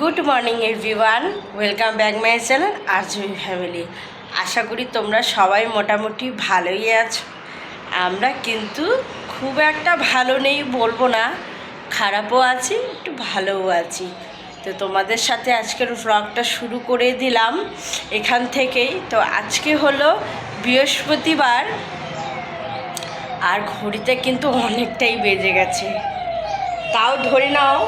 Good morning everyone welcome back my channel আরজুই family আশা করি তোমরা সবাই মোটামুটি ভালোই আছো। আমরা কিন্তু খুব একটা ভালো নেই বলব না। খারাপও আছি, একটু ভালোও আছি। তো তোমাদের সাথে আজকের ব্লগটা শুরু করে দিলাম এখান থেকেই। তো আজকে হলো বৃহস্পতিবার। আর ঘড়িতে কিন্তু অনেকটাই বেজে গেছে। তাও ধরে নাও,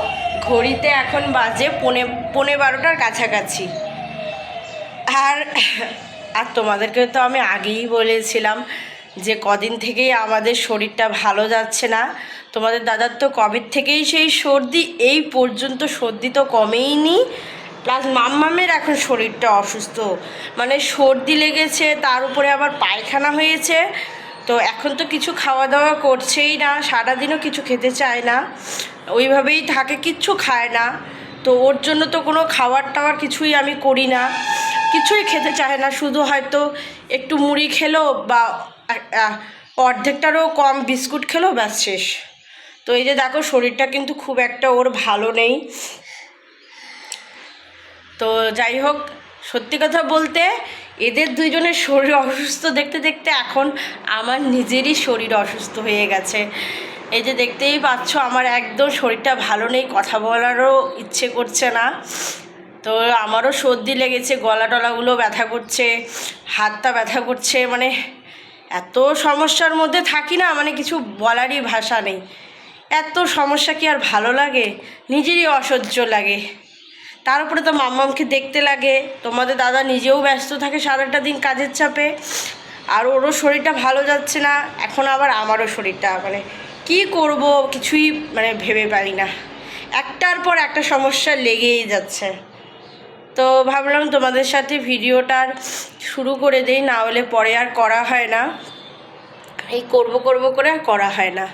ঘড়িতে এখন বাজে পনে পনে বারোটার কাছাকাছি। আর আর তোমাদেরকে তো আমি আগেই বলেছিলাম যে কদিন থেকেই আমাদের শরীরটা ভালো যাচ্ছে না। তোমাদের দাদার তো কবের থেকেই সেই সর্দি, এই পর্যন্ত সর্দি তো কমেইনি প্লাস মাম্মামের এখন শরীরটা অসুস্থ। মানে সর্দি লেগেছে, তার উপরে আবার পায়খানা হয়েছে। তো এখন তো কিছু খাওয়া দাওয়া করছেই না, সারাদিনও কিছু খেতে চায় না। ওইভাবেই থাকে, কিচ্ছু খায় না। তো ওর জন্য তো কোনো খাবার টাওয়ার কিছুই আমি করি না। কিছুই খেতে চায় না, শুধু হয়তো একটু মুড়ি খেলো বা অর্ধেকটারও কম বিস্কুট খেলো, ব্যাস শেষ। তো এই যে দেখো, শরীরটা কিন্তু খুব একটা ওর ভালো নেই। তো যাই হোক, সত্যি কথা বলতে এদের দুইজনের শরীর অসুস্থ দেখতে দেখতে এখন আমার নিজেরই শরীর অসুস্থ হয়ে গেছে। এই যে দেখতেই পাচ্ছ, আমার একদম শরীরটা ভালো নেই, কথা বলারও ইচ্ছে করছে না। তো আমারও সর্দি লেগেছে, গলা টলাগুলো ব্যথা করছে, হাতটা ব্যথা করছে মানে এত সমস্যার মধ্যে থাকি না মানে কিছু বলারই ভাষা নেই। এত সমস্যা কি আর ভালো লাগে? নিজেরই অসহ্য লাগে। তার উপরে তো মাম্মামকে দেখতে লাগে, তোমাদের দাদা নিজেও ব্যস্ত থাকে সারাটা দিন কাজের চাপে, আর ওরও শরীরটা ভালো যাচ্ছে না, এখন আবার আমারও শরীরটা মানে কি করব কিছুই মানে ভেবে পারি না। একটার পর একটা সমস্যা লেগেই যাচ্ছে। তো ভাবলাম তোমাদের সাথে ভিডিওটার শুরু করে দেই, না হলে পরে আর করা হয় না। এই করব করব করে আর করা হয় না।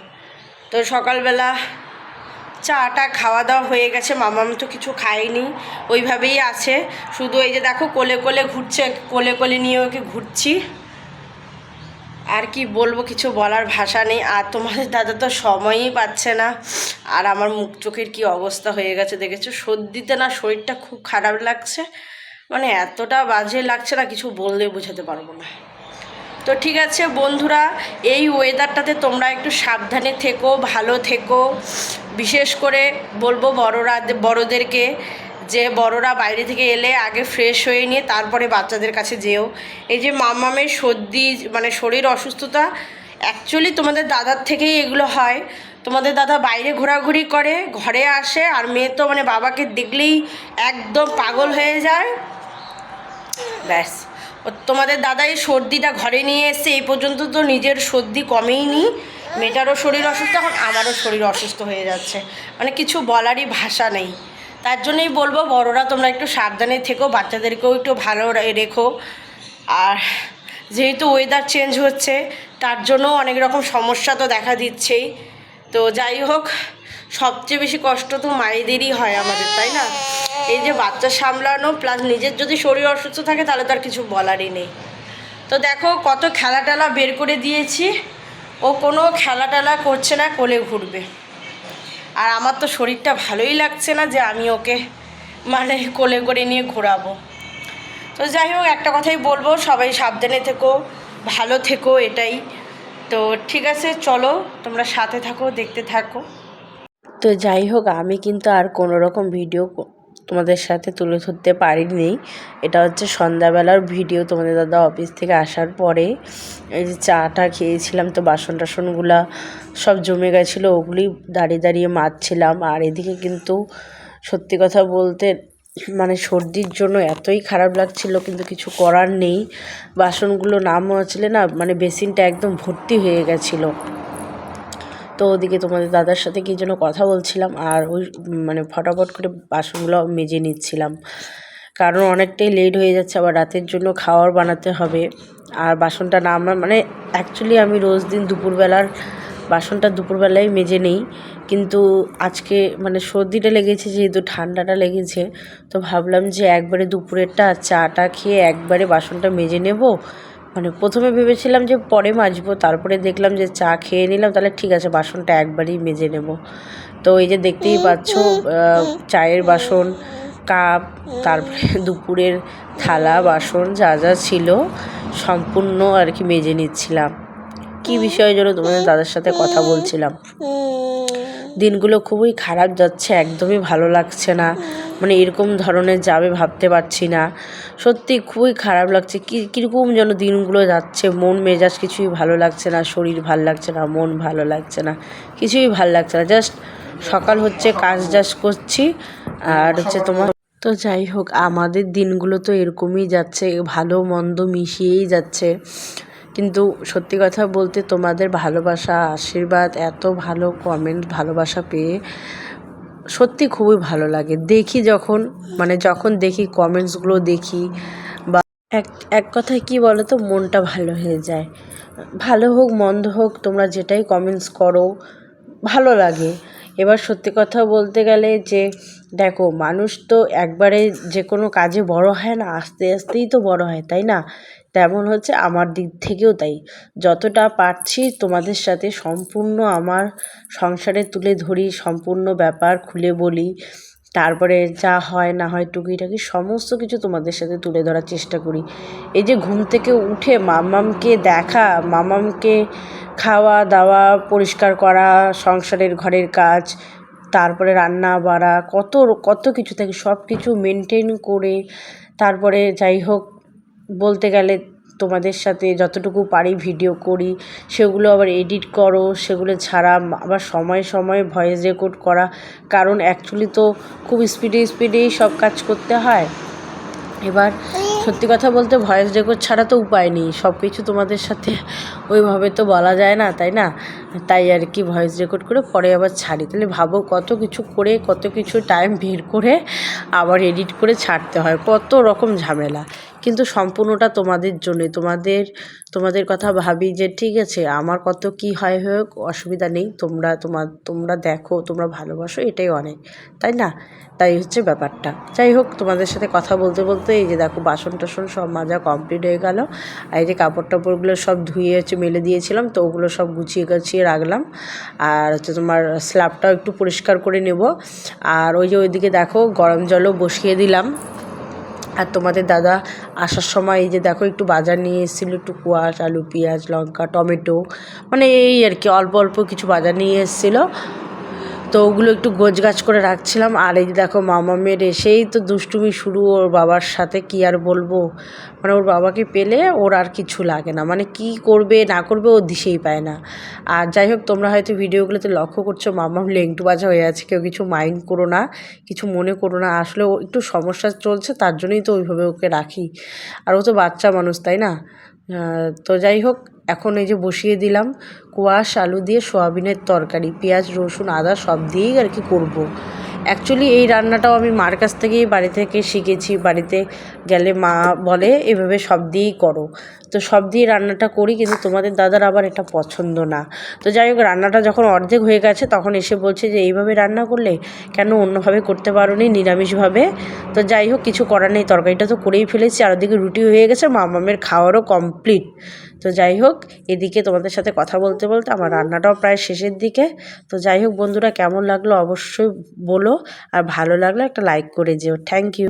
তো সকালবেলা চাটা খাওয়া দাওয়া হয়ে গেছে, মামাম তো কিছু খায়নি, ওইভাবেই আছে। শুধু এই যে দেখো কোলে কোলে ঘুরছে, কোলে কোলে নিয়ে ওকে ঘুরছি। আর কি বলব, কিছু বলার ভাষা নেই। আর তোমাদের দাদা তো সময়ই পাচ্ছে না। আর আমার মুখ চোখের কী অবস্থা হয়ে গেছে দেখেছ? সর্দিতে না শরীরটা খুব খারাপ লাগছে। মানে এতটা বাজে লাগছে না, কিছু বললে বোঝাতে পারব না। তো ঠিক আছে বন্ধুরা, এই ওয়েদারটাতে তোমরা একটু সাবধানে থেকো, ভালো থেকো। বিশেষ করে বলব বড়রা বড়দেরকে। যে বড়রা বাইরে থেকে এলে আগে ফ্রেশ হয়ে নিয়ে তারপরে বাচ্চাদের কাছে যেও। এই যে মামামের সর্দি মানে শরীর অসুস্থতা অ্যাকচুয়ালি তোমাদের দাদার থেকেই এগুলো হয়। তোমাদের দাদা বাইরে ঘোরাঘুরি করে, ঘরে আসে, আর মেয়ে তো মানে বাবাকে দেখলেই একদম পাগল হয়ে যায়। ব্যাস। ও তোমাদের দাদা এই সর্দিটা ঘরে নিয়ে এসছে এই পর্যন্ত তো নিজের সর্দি কমেই নি। মেয়েটারও শরীর অসুস্থ, এখন আমারও শরীর অসুস্থ হয়ে যাচ্ছে। মানে কিছু বলারই ভাষা নেই। তার জন্যই বলব, বড়রা তোমরা একটু সাবধানে থেকো, বাচ্চাদেরকেও একটু ভালো রেখো। আর যেহেতু ওয়েদার চেঞ্জ হচ্ছে, তার জন্য অনেক রকম সমস্যা তো দেখা দিচ্ছেই। তো যাই হোক, সবচেয়ে বেশি কষ্ট তো মায়েদেরই হয় আমাদের, তাই না? এই যে বাচ্চা সামলানো প্লাস নিজের যদি শরীর অসুস্থ থাকে, তাহলে তার কিছু বলারই নেই। তো দেখো, কত খেলা টেলা বের করে দিয়েছি। ও কোনো খেলা টেলা করছে না, কোলে ঘুরবে। আর আমার তো শরীরটা ভালোই লাগছে না যে আমি ওকে মানে কোলে করে নিয়ে ঘোরাবো। তো যাই হোক, একটা কথাই বলব, সবাই সাবধানে থেকো, ভালো থেকো এটাই। তো ঠিক আছে, চলো, তোমরা সাথে থাকো, দেখতে থাকো। তো যাই হোক, আমি কিন্তু আর কোনো রকম ভিডিও তোমাদের সাথে তুলে ধরতে পারিনি। এটা হচ্ছে সন্ধ্যাবেলার ভিডিও তোমাদের দাদা অফিস থেকে আসার পরে। এই যে চাটা খেয়েছিলাম তো বাসন টাসনগুলা সব জমে গেছিল, ওগুলি দাঁড়িয়ে দাঁড়িয়ে মাজছিলাম। আর এদিকে কিন্তু সত্যি কথা বলতে মানে সর্দির জন্য এতই খারাপ লাগছিল, কিন্তু কিছু করার নেই। বাসনগুলো না মাজলে না মানে বেসিনটা একদম ভর্তি হয়ে গেছিল। তো ওদিকে তোমাদের দাদার সাথে কি যেন কথা বলছিলাম আর ওই মানে ফটাফট করে বাসনগুলো মেজে নিচ্ছিলাম। কারণ অনেকটাই লেট হয়ে যাচ্ছে, আবার রাতের জন্য খাওয়ার বানাতে হবে। আর বাসনটা না আমার মানে অ্যাকচুয়ালি আমি রোজ দিন দুপুরবেলার বাসনটা দুপুরবেলায় মেজে নেই। কিন্তু আজকে মানে সর্দিটা লেগেছে, যেহেতু ঠান্ডাটা লেগেছে, তো ভাবলাম যে একবারে দুপুরেরটা চাটা খেয়ে একবারে বাসনটা মেজে নেব। মানে প্রথমে ভেবেছিলাম যে পরে মাজবো, তারপরে দেখলাম যে চা খেয়ে নিলাম, তাহলে ঠিক আছে, বাসনটা একবারেই মেজে নেব। তো এই যে দেখতেই পাচ্ছ চায়ের বাসন, কাপ, তারপরে দুপুরের থালা, বাসন যা যা ছিল, সম্পূর্ণ আর কি মেজে নিচ্ছিলাম। কি বিষয়ে যেন তোমাদের দাদার সাথে কথা বলছিলাম। দিনগুলো খুবই খারাপ যাচ্ছে, একদমই ভালো লাগছে না। মানে এরকম ধরনের যাবে ভাবতে পারছি না। সত্যি খুবই খারাপ লাগছে। কী, কীরকম যেন দিনগুলো যাচ্ছে। মন, মেজাজ কিছুই ভালো লাগছে না, শরীর ভালো লাগছে না, মন ভালো লাগছে না, কিছুই ভালো লাগছে না। জাস্ট সকাল হচ্ছে, কাজ টাজ করছি, আর হচ্ছে তোমার তো যাই হোক, আমাদের দিনগুলো তো এরকমই যাচ্ছে, ভালো মন্দ মিশিয়েই যাচ্ছে। কিন্তু সত্যি কথা বলতে তোমাদের ভালোবাসা, আশীর্বাদ, এত ভালো কমেন্ট ভালোবাসা পেয়ে সত্যি খুবই ভালো লাগে। দেখি যখন মানে যখন দেখি কমেন্টসগুলো দেখি বা এক এক কথায় কি বলো তো মনটা ভালো হয়ে যায়। ভালো হোক, মন্দ হোক, তোমরা যেটাই কমেন্টস করো, ভালো লাগে। এবার সত্যি কথা বলতে গেলে যে, দেখো মানুষ তো একবারে যে কোনো কাজে বড় হয় না, আস্তে, আস্তেই তো বড় হয়, তাই না? তেমন হচ্ছে আমার দিক থেকেও তাই। যতটা পারছি তোমাদের সাথে সম্পূর্ণ আমার সংসারে তুলে ধরি, সম্পূর্ণ ব্যাপার খুলে বলি, তারপরে যা হয় না হয় টুকিটাকি সমস্ত কিছু তোমাদের সাথে তুলে ধরার চেষ্টা করি। এই যে ঘুম থেকে উঠে মামামকে দেখা, মামামকে খাওয়া দাওয়া, পরিষ্কার করা, সংসারের ঘরের কাজ, তারপরে রান্না বাড়া, কত কত কিছু থাকে সব কিছু মেনটেন করে, তারপরে যাই হোক বলতে গেলে তোমাদের সাথে যতটুকু পারি ভিডিও করি, সেগুলো আবার এডিট করো, সেগুলো ছাড়া আবার সময় সময় ভয়েস রেকর্ড করা। কারণ অ্যাকচুয়ালি তো খুব স্পিডে স্পিডেই সব কাজ করতে হয়। এবার সত্যি কথা বলতে ভয়েস রেকর্ড ছাড়া তো উপায় নেই। সব কিছু তোমাদের সাথে ওইভাবে তো বলা যায় না, তাই না? তাই আর কি ভয়েস রেকর্ড করে পরে আবার ছাড়ি। তাহলে ভাবো কত কিছু করে, কত কিছু টাইম বের করে আবার এডিট করে ছাড়তে হয়। কত রকম ঝামেলা। কিন্তু সম্পূর্ণটা তোমাদের জন্যই। তোমাদের তোমাদের কথা ভাবি যে, ঠিক আছে, আমার কত কি হয় হোক, অসুবিধা নেই, তোমরা তোমার তোমরা দেখো, তোমরা ভালোবাসো, এটাই অনেক। তাই না? তাই হচ্ছে ব্যাপারটা। যাই হোক, তোমাদের সাথে কথা বলতে বলতে এই যে দেখো বাসন টাসন সব মাজা কমপ্লিট হয়ে গেল। আর এই যে কাপড় টাপড়গুলো সব ধুয়ে হচ্ছে মেলে দিয়েছিলাম, তো ওগুলো সব গুছিয়ে গাছিয়ে রাখলাম। আর হচ্ছে তোমার স্ল্যাবটাও একটু পরিষ্কার করে নেব। আর ওই যে ওইদিকে দেখো, গরম জলও বসিয়ে দিলাম। আর তোমাদের দাদা আসার সময় এই যে দেখো একটু বাজার নিয়ে এসেছিল, একটু কুয়াশ, আলু, পেঁয়াজ, লঙ্কা, টমেটো মানে এই আর কি অল্প অল্প কিছু বাজার নিয়ে এসেছিল। তো ওগুলো একটু গোছগাছ করে রাখছিলাম। আর এই দেখো, মামা মামামের এসেই তো দুষ্টুমি শুরু ওর বাবার সাথে, কি আর বলব? মানে ওর বাবাকে পেলে ওর আর কিছু লাগে না। মানে কি করবে, না করবে ও দিশেই পায় না। আর যাই হোক, তোমরা হয়তো ভিডিওগুলোতে লক্ষ্য করছ মামাম লেংটু বাজা হয়ে আছে, কেউ কিছু মাইন্ড করো না, কিছু মনে করো না। আসলে ও একটু সমস্যা চলছে, তার জন্যই তো ওইভাবে ওকে রাখি। আর ও তো বাচ্চা মানুষ, তাই না? তো যাই হোক এখন এই যে বসিয়ে দিলাম, কোয়াশ, আলু দিয়ে সোয়াবিনের তরকারি, পেঁয়াজ, রসুন, আদা, সব দিয়েই আর কি করব। অ্যাকচুয়ালি এই রান্নাটাও আমি মার কাছ থেকেই বাড়ি থেকে শিখেছি, বাড়িতে গেলে মা বলে, এভাবে সব দিয়েই করো। তো সব দিয়ে রান্নাটা করি, কিন্তু তোমাদের দাদার আবার এটা পছন্দ না। তো যাই হোক, রান্নাটা যখন অর্ধেক হয়ে গেছে, তখন এসে বলছে যে, এইভাবে রান্না করলে কেন অন্যভাবে করতে পারো নি নিরামিষভাবে? তো যাই হোক, কিছু করার নেই, তরকারিটা তো করেই ফেলেছি, আর ওদিকে রুটি হয়ে গেছে, মামামের খাওয়ারও কমপ্লিট তো যাই হোক, এদিকে তোমাদের সাথে কথা বলতে বলতে আমার রান্নাটাও প্রায় শেষের দিকে। তো যাই হোক বন্ধুরা, কেমন লাগল অবশ্যই বলো, আর ভালো লাগলে একটা লাইক করে যেও। Thank you